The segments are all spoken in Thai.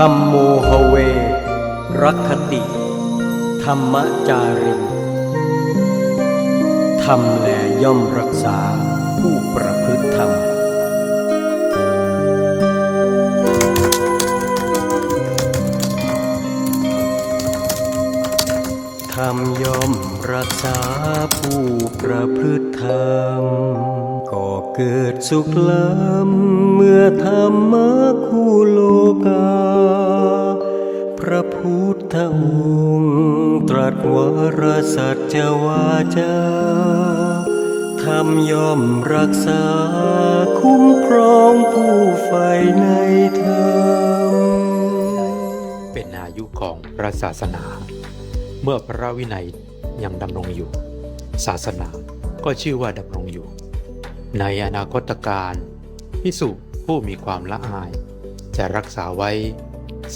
ธรรมโมหเว รักขติ ธรรมจารินธรรมแลย่อมรักษาผู้ประพฤติธรรม ธรรมย่อมรักษาผู้ประพฤติธรรม ก็เกิดสุขล้ำเมื่อธรรมะคู่โลกา พระพุทธองค์ตรัสวรสัจวาจาธรรมย่อมรักษาคุ้มครองผู้ใฝ่ในธรรม เป็นอายุของพระศาสนา เมื่อพระวินัยยังดำรงอยู่ ศาสนาก็ชื่อว่าดำรงอยู่ ในอนาคตการพิสุผู้มีความละอาย จะรักษาไว้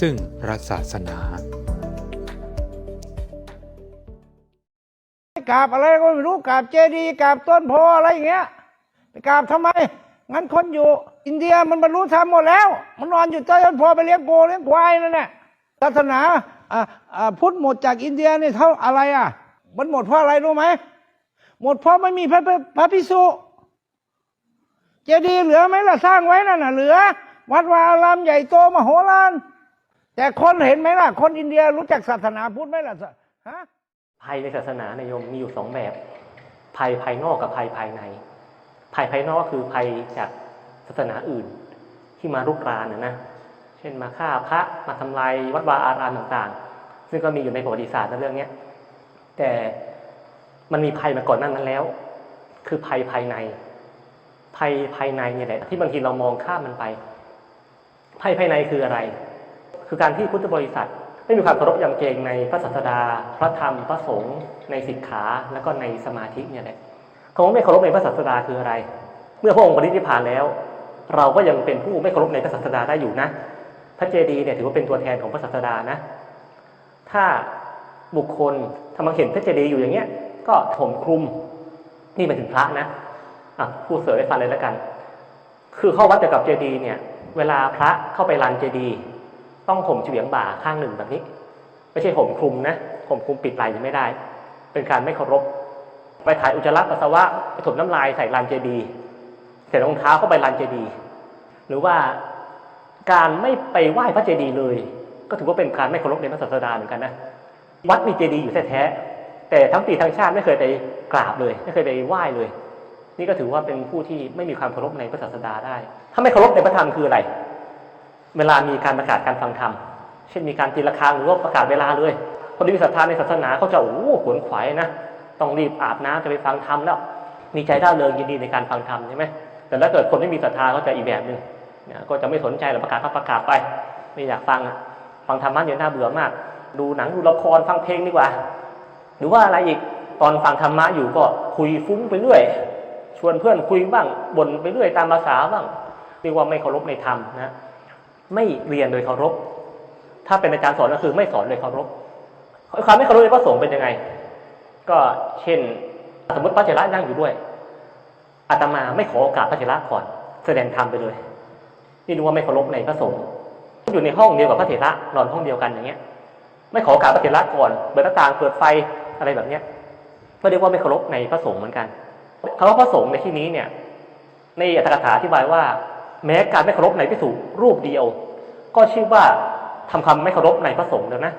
ซึ่งพระศาสนา กราบอะไรก็ไม่รู้กราบเจดีย์กราบต้นโพอะไรอย่างเงี้ยไปกราบทำไม งั้นคนอยู่ อินเดียมันบรรลุธรรมหมดแล้ว มันนอนอยู่ใต้ต้นโพไปเลี้ยงโกเลี้ยงควายนั่นแหละศาสนาพุทธหมดจากอินเดียนี่เท่าอะไรอะ มันหมดเพราะอะไรรู้ไหมหมดเพราะไม่มีพระพระพระพิสุ เจดีย์เหลือไหมล่ะสร้างไว้นั่นน่ะเหลือ วัดวาอารามใหญ่โตมโหฬารแต่คนเห็นไหมล่ะ คนอินเดียรู้จักศาสนาพุทธไหมล่ะฮะภัยในศาสนาในยโยมมีอยู่สองแบบ ภัยภายนอกกับภัยภายใน ภัยภายนอกก็คือภัยจากศาสนาอื่น ที่มารุกรานนะนะเช่นมาฆ่าพระมาทำลายวัดวาอารามต่างๆ ซึ่งก็มีอยู่ในประวัติศาสตร์นเรื่องเนี้ยแต่มันมีภัยมาก่อนนั้นนั้นแล้ว คือภัยภายใน ภัยภายในเนี่ยแหละที่บางทีเรามองข้ามมันไป ภัยภายในคืออะไร คือการที่พุทธบริษัท ไม่มีความเคารพยำเกรงในพระศาสดา พระธรรมพระสงฆ์ในสิกขาแล้วก็ในสมาธิเนี่ยแหละคำว่าไม่เคารพในพระศาสดาคืออะไร เมื่อพระองค์ปรินิพพานแล้ว เราก็ยังเป็นผู้ไม่เคารพในพระศาสดาได้อยู่นะ พระเจดีย์เนี่ยถือว่าเป็นตัวแทนของพระศาสดานะ ถ้าบุคคลทำมาเห็นพระเจดีย์อยู่อย่างเงี้ย ก็ถมคลุมนี่หมายถึงพระนะ อะพูดเสริมให้ฟังเลยแล้วกัน คือเข้าวัดเกี่ยวกับเจดีย์เนี่ย เวลาพระเข้าไปลานเจดีย์ต้องห่มเฉียงบ่าข้างหนึ่งแบบนี้ ไม่ใช่ห่มคลุมนะห่มคลุมปิดไหล่ยังไม่ได้ เป็นการไม่เคารพ ไปถ่ายอุจจาระปัสสาวะไปถมน้ำลายใส่ลานเจดีย์ใส่รองเท้าเข้าไปลานเจดีย์หรือว่าการไม่ไปไหว้พระเจดีย์เลย ก็ถือว่าเป็นการไม่เคารพในพระศาสดาเหมือนกันนะวัดมีเจดีย์อยู่แท้ๆแต่ทั้งปีทั้งชาติไม่เคยไปกราบเลย ไม่เคยไปไหว้เลย นี่ก็ถือว่าเป็นผู้ที่ไม่มีความเคารพในพระศาสดาได้ ถ้าไม่เคารพในพระธรรมคืออะไร เวลามีการประกาศการฟังธรรม เช่นมีการตีระฆังหรือว่าประกาศเวลาเลย คนที่มีศรัทธาในศาสนาเขาจะโอ้โหขวนขวายนะ ต้องรีบอาบน้ำจะไปฟังธรรมแล้ว มีใจร่าเริงยินดีในการฟังธรรมใช่ไหม แต่ถ้าเกิดคนไม่มีศรัทธาเขาจะอีกแบบหนึ่งก็จะไม่สนใจหรอกประกาศก็ประกาศไป ไม่อยากฟังฟังธรรมะเนี่ยน่าเบื่อมาก ดูหนังดูละครฟังเพลงดีกว่า หรือว่าอะไรอีก ตอนฟังธรรมะอยู่ก็คุยฟุ้งไปเรื่อย ชวนเพื่อนคุยบ้างบ่นไปเรื่อยตามภาษาบ้างเรียกว่าไม่เคารพในธรรมนะไม่เรียนโดยเคารพ ถ้าเป็นอาจารย์สอนก็คือไม่สอนโดยเคารพความไม่เคารพในพระสงฆ์เป็นยังไง ก็เช่น สมมติพระเถระนั่งอยู่ด้วยอาตมาไม่ขอโอกาสพระเถระก่อน แสดงธรรมไปเลยนี่ดูว่าไม่เคารพในพระสงฆ์อยู่ในห้องเดียวกับพระเถระนอนห้องเดียวกันอย่างเงี้ย ไม่ขอโอกาสพระเถระก่อนเปิดหน้าต่างเปิดไฟอะไรแบบเนี้ยก็เรียกว่าไม่เคารพในพระสงฆ์เหมือนกัน คำว่าพระสงฆ์ในที่นี้เนี่ย ในอัตถกถาอธิบายว่า แม้การไม่เคารพในพิสุรูปเดียว ก็ชื่อว่าทำคำไม่เคารพในพระสงฆ์แล้วนะ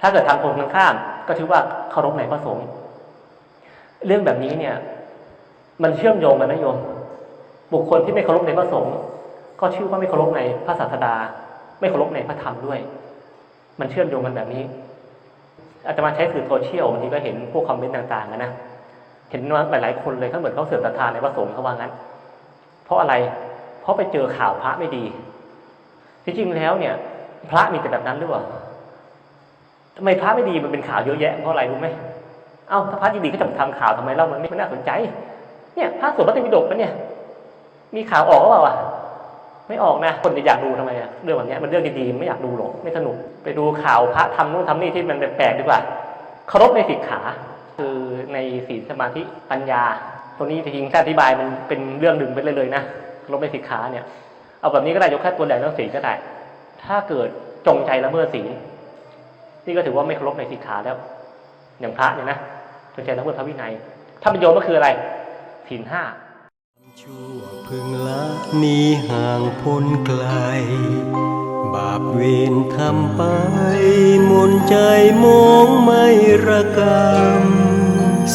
ถ้าเกิดทำตรงกันข้าม ก็ชื่อว่าเคารพในพระสงฆ์เรื่องแบบนี้เนี่ย มันเชื่อมโยงกันนะโยม บุคคลที่ไม่เคารพในพระสงฆ์ก็ชื่อว่าไม่เคารพในพระศาสดา ไม่เคารพในพระธรรมด้วย มันเชื่อมโยงกันแบบนี้อาจจะมาใช้สื่อโซเชียลบางทีก็เห็นพวกคอมเมนต์ต่างๆนะ เห็นว่าหลายๆ คนเลยเขาเหมือนเขาเสื่อมศรัทธาในพระสงฆ์เขาว่างั้น เพราะอะไร เพราะไปเจอข่าวพระไม่ดี ที่จริงแล้วเนี่ย พระมีแต่แบบนั้นหรือเปล่าทำไมพระไม่ดีมันเป็นข่าวเยอะแยะเพราะอะไรรู้ไหมเอ้าถ้าพระดีๆก็จะมาทำข่าวทำไมเล่ามันไม่น่าสนใจ เนี่ยพระสวดพระตรปิฎกนะเนี่ย มีข่าวออกหรือเปล่าไม่ออกนะ คนจะอยากดูทำไมอะเรื่องแบบนี้มันเรื่องดีๆไม่อยากดูหรอกไม่สนุก ไปดูข่าวพระทำนู่นทำนี่ที่มันแปลกๆดีกว่าเคารพในสิกขา คือในศีลสมาธิปัญญา ตรงนี้จริงๆถ้าอธิบายมันเป็นเรื่องหนึ่งไปเลยเลยนะเคารพในสิกขาเนี่ย เอาแบบนี้ก็ได้ยกแค่ตัวแหล่งเรื่องศีลก็ได้ ถ้าเกิดจงใจละเมิดศีลนี่ก็ถือว่าไม่เคารพในสิกขาแล้ว อย่างพระเนี่ยนะจงใจละเมิดพระวินัย ถ้าเป็นโยมก็คืออะไรศีลห้าชั่วพึงละหนีห่างพ้นไกล บาปเวรทำไป มนใจมองไม่ระกำ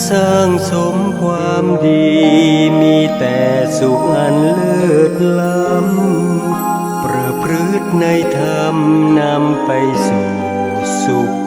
สร้างสมความดีมีแต่สุขอันเลิศล้ำประพฤติในธรรมนำไปสู่สุข